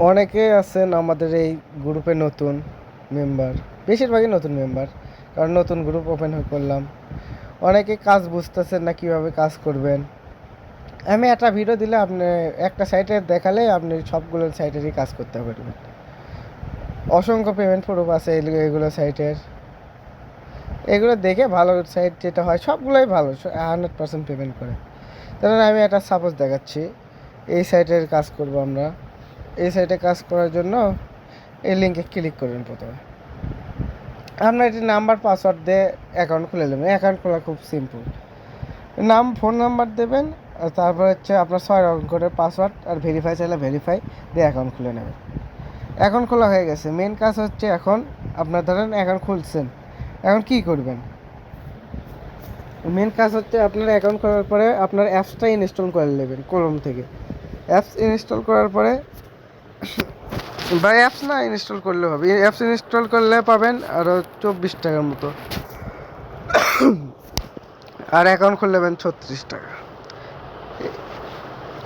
অনেকে আছেন আমাদের এই গ্রুপে নতুন মেম্বার বেশিরভাগই নতুন মেম্বার কারণ নতুন গ্রুপ ওপেন হয়ে করলাম। অনেকে কাজ বুঝতেছেন না কীভাবে কাজ করবেন। আমি একটা ভিডিও দিলে আপনি, একটা সাইটে দেখালে আপনি সবগুলো সাইটেরই কাজ করতে পারবেন। অসংখ্য পেমেন্ট প্রুফ আছে এগুলো- সাইটের এগুলো দেখে ভালো সাইট যেটা হয়, সবগুলোই ভালো হান্ড্রেড পার্সেন্ট পেমেন্ট করে। তাহলে আমি একটা সাপোজ দেখাচ্ছি, এই সাইটের কাজ করব আমরা। এই সাইটে কাজ করার জন্য এই লিঙ্কে ক্লিক করবেন প্রথমে। আপনার এটি নাম্বার পাসওয়ার্ড দিয়ে অ্যাকাউন্ট খুলে নেবেন। অ্যাকাউন্ট খোলা খুব সিম্পল নাম ফোন নাম্বার দেবেন, আর তারপর হচ্ছে আপনার ছয় অঙ্কের পাসওয়ার্ড আর ভেরিফাই চাইলে ভেরিফাই দিয়ে অ্যাকাউন্ট খুলে নেবেন। অ্যাকাউন্ট খোলা হয়ে গেছে। মেন কাজ হচ্ছে এখন আপনার ধরেন অ্যাকাউন্ট খুলছেন। এখন কি করবেন? মেন কাজ হচ্ছে আপনার অ্যাকাউন্ট করার পরে আপনার অ্যাপসটা ইনস্টল করে নেবেন ক্রোম থেকে। অ্যাপস ইনস্টল করার পরে বা অ্যাপস না ইনস্টল করলে হবে। অ্যাপস ইনস্টল করলে পাবেন আরও চব্বিশ টাকার মতো। আর অ্যাকাউন্ট খুলে নেবেন ছত্রিশ টাকা।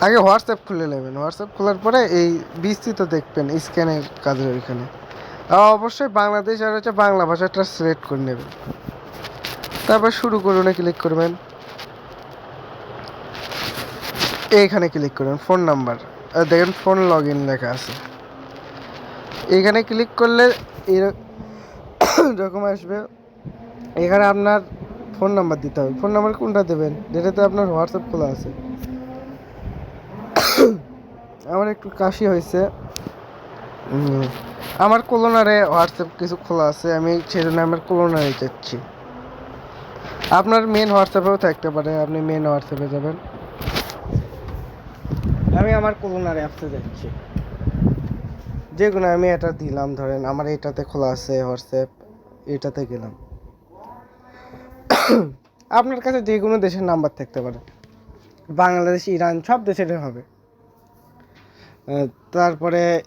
আগে হোয়াটসঅ্যাপ খুলে নেবেন। হোয়াটসঅ্যাপ খোলার পরে এই বিস্তৃত দেখবেন স্ক্যানের কাজের ওইখানে। অবশ্যই বাংলাদেশ আর হচ্ছে বাংলা ভাষাটা সিলেক্ট করে নেবেন। তারপর শুরু করুন ক্লিক করবেন। এইখানে ক্লিক করবেন ফোন নাম্বার দেখেন ফোন লগ ইন লেখা আছে। এইখানে ক্লিক করলে এরকম আসবে। এখানে আপনার ফোন নাম্বার দিতে হবে। ফোন নাম্বার কোনটা দেবেন? যেটাতে আপনার হোয়াটসঅ্যাপ খোলা আছে। আমার একটু কাশি হয়েছে। আমার কোলোনারে হোয়াটসঅ্যাপ কিছু খোলা আছে। আমি সেই জন্য আমার কোলোনারে যাচ্ছি। আপনার মেন হোয়াটসঅ্যাপেও থাকতে পারে। আপনি মেন হোয়াটসঅ্যাপে যাবেন। আমি আমার কোলোনার অ্যাপসে যাচ্ছি। যে কোনো আমি এটা দিলাম, ধরেন আমার এটাতে খোলা আছে, হোয়াটসঅ্যাপ, এটাতে গেলাম। আপনার কাছে যে কোনো দেশের নাম্বার থাকতে পারে। বাংলাদেশ, ইরান, সব দেশেরই হবে। তারপরে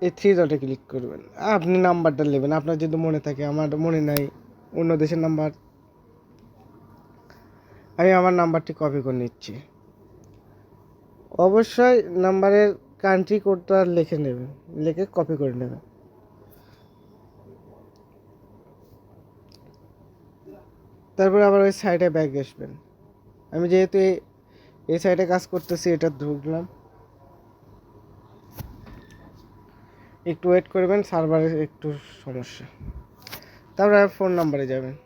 এই থ্রি ডটে ক্লিক করবেন। আপনি নাম্বারটা নেবেন। আপনার যদি মনে থাকে, আমার মনে নাই, অন্য দেশের নাম্বার। আমি আমার নাম্বারটি কপি করে নিচ্ছি। অবশ্যই নাম্বারের কান্ট্রি কোডটা লিখে নেবেন লিখে কপি করে নেবেন তারপর আবার ওই সাইডে ব্যাগ আসবেন। আমি যেহেতু এই- সাইডে কাজ করতেছি, এটা ঢুকলাম। একটু ওয়েট করবেন সার্ভারের একটু সমস্যা। তারপরে ফোন নাম্বারে যাবেন।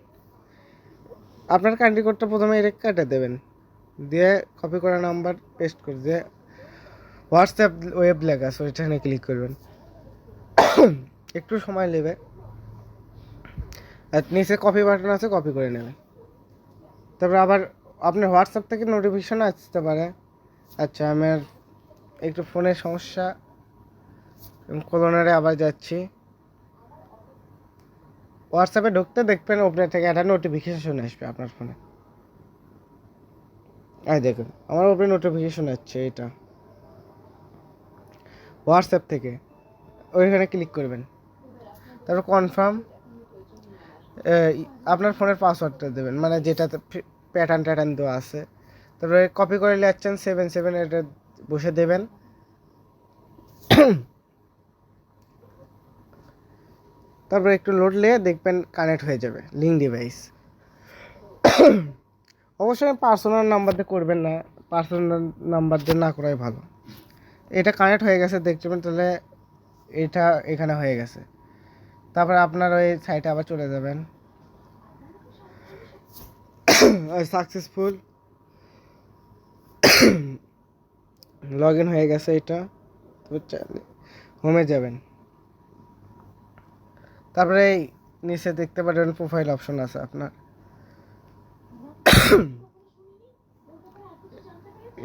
আপনার কান্ট্রি কোডটা প্রথমে এর কাটে দেবেন। দিয়ে কপি করা নাম্বার পেস্ট করে, দিয়ে হোয়াটসঅ্যাপ ওয়েব লেখা আছে ওইখানে ক্লিক করবেন। একটু সময় নেবে। আর নিচে কপি বাটন আছে কপি করে নেবেন তারপর আবার আপনার হোয়াটসঅ্যাপ থেকে নোটিফিকেশন আসতে পারে। আচ্ছা আমার একটু ফোনের সমস্যা। কলোনারে আবার যাচ্ছি। হোয়াটসঅ্যাপে ঢুকতে দেখবেন ওপরে থেকে একটা নোটিফিকেশন আসবে আপনার ফোনে এই দেখুন, আমার ওপরে নোটিফিকেশন আসছে, এটা। হোয়াটসঅ্যাপ থেকে। ওইখানে ক্লিক করবেন। তারপর কনফার্ম আপনার ফোনের পাসওয়ার্ডটা দেবেন। মানে যেটাতে প্যাটার্ন ট্যাটার্ন দেওয়া আছে। তারপরে কপি করে যাচ্ছেন সেভেন সেভেন এটা বসে দেবেন। তারপরে একটু লোড নিয়ে দেখবেন কানেক্ট হয়ে যাবে লিঙ্ক ডিভাইস অবশ্যই পার্সোনাল নাম্বার দিয়ে করবেন না পার্সোনাল নাম্বার দিয়ে না করাই ভালো। এটা কানেক্ট হয়ে গেছে, দেখতে দেখবেন তাহলে এটা এখানে হয়ে গেছে। তারপরে আপনার ওই সাইটে আবার চলে যাবেন। সাকসেসফুল লগ ইন হয়ে গেছে এটা হোমে যাবেন। তারপরে এই নিচে দেখতে পারেন প্রোফাইল অপশন আছে আপনার।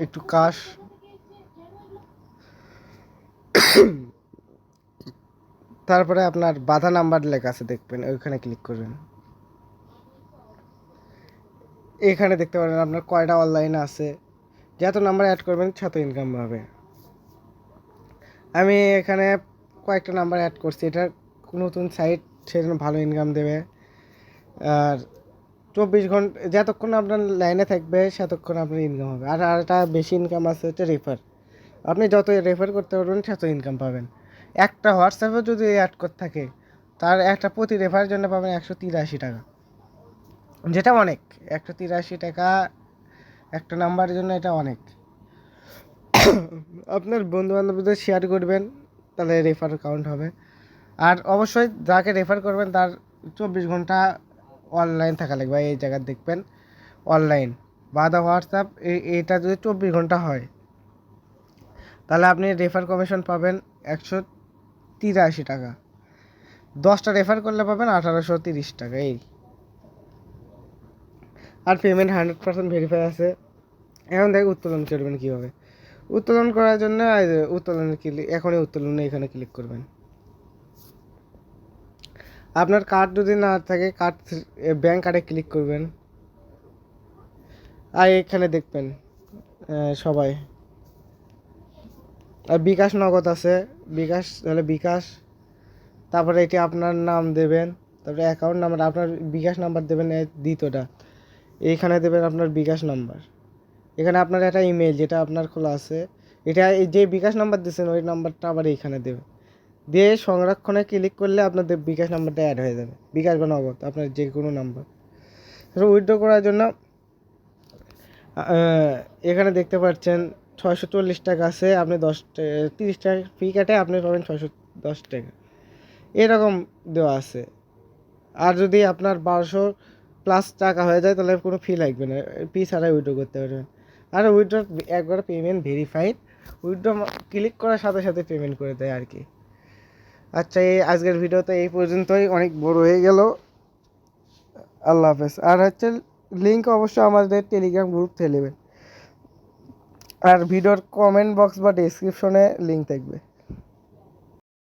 একটু কাশ তারপরে আপনার বাধা নাম্বার লেখা আছে, দেখবেন, ওইখানে ক্লিক করবেন। এখানে দেখতে পারেন আপনার কয়টা অনলাইন আছে। যত নাম্বার অ্যাড করবেন, তত ইনকাম হবে। আমি এখানে কয়েকটা নাম্বার অ্যাড করছি। এটা নতুন সাইট সেজন্য ভালো ইনকাম দেবে। আর চব্বিশ ঘণ্টা, যতক্ষণ আপনার লাইনে থাকবে ততক্ষণ আপনার ইনকাম হবে। আর আর একটা বেশি ইনকাম আছে, হচ্ছে রেফার আপনি যত রেফার করতে পারবেন তত ইনকাম পাবেন। একটা হোয়াটসঅ্যাপে যদি অ্যাড করতে থাকে, তার একটা প্রতি রেফারের জন্য পাবেন একশো তিরাশি টাকা। যেটা অনেক, একশো তিরাশি টাকা একটা নাম্বারের জন্য এটা অনেক। আপনার বন্ধু বান্ধবদের শেয়ার করবেন, তাহলে রেফার কাউন্ট হবে। আর অবশ্যই যাকে রেফার করবেন, তার চব্বিশ ঘণ্টা অনলাইন থাকা লাগবে। এই জায়গায় দেখবেন অনলাইন বা দা হোয়াটসঅ্যাপ এটা যদি চব্বিশ ঘণ্টা হয় তাহলে আপনি রেফার কমিশন পাবেন একশো তিরাশি টাকা। দশটা রেফার করলে পাবেন আঠারোশো তিরিশ টাকা, এই। আর পেমেন্ট হান্ড্রেড পার্সেন্ট ভেরিফাই আছে। এখন দেখ উত্তোলন করবেন কীভাবে। উত্তোলন করার জন্য উত্তোলনে ক্লিক এখনই উত্তোলনে এখানে ক্লিক করবেন। আপনার কার্ড যদি না থাকে কার্ড ব্যাংক কার্ডে ক্লিক করবেন। আর এখানে দেখবেন সবাই। আর বিকাশ নগদ আছে। বিকাশ তাহলে বিকাশ। তারপরে এটি আপনার নাম দেবেন। তারপরে অ্যাকাউন্ট নাম্বার আপনার বিকাশ নাম্বার দেবেন দ্বিতীয়টা এইখানে দেবেন আপনার বিকাশ নাম্বার এখানে আপনার একটা ইমেল যেটা আপনার খোলা আছে। এটা এই যে বিকাশ নাম্বার দিয়েছেন, ওই নাম্বারটা আবার এইখানে দেবে দিয়ে সংরক্ষণে ক্লিক করলে আপনাদের বিকাশ নাম্বারটা অ্যাড হয়ে যাবে। বিকাশ বা নগদ, আপনার যে কোনো নাম্বার উইথড্র করার জন্য এখানে দেখতে পাচ্ছেন ছয়শো চল্লিশ টাকা আছে, আপনি দশ তিরিশ টাকা ফি কাটে আপনি পাবেন ছয়শো দশ টাকা। এরকম দেওয়া আছে। আর যদি আপনার বারোশো প্লাস টাকা হয়ে যায়, তাহলে কোনো ফি লাগবে না। ফি ছাড়াই উইথড্র করতে পারবেন। আর উইথড্র একবার পেমেন্ট ভেরিফাইড উইথড্র ক্লিক করার সাথে সাথে পেমেন্ট করে দেয় আর কি। আচ্ছা এই আজকের ভিডিওতে এই পর্যন্তই। অনেক বড় হয়ে গেল। আল্লাহ হাফেজ। আর হচ্ছে লিঙ্ক অবশ্যই আমাদের টেলিগ্রাম গ্রুপ থেকে নেবেন। আর ভিডিওর কমেন্ট বক্স বা ডেসক্রিপশনে লিঙ্ক থাকবে।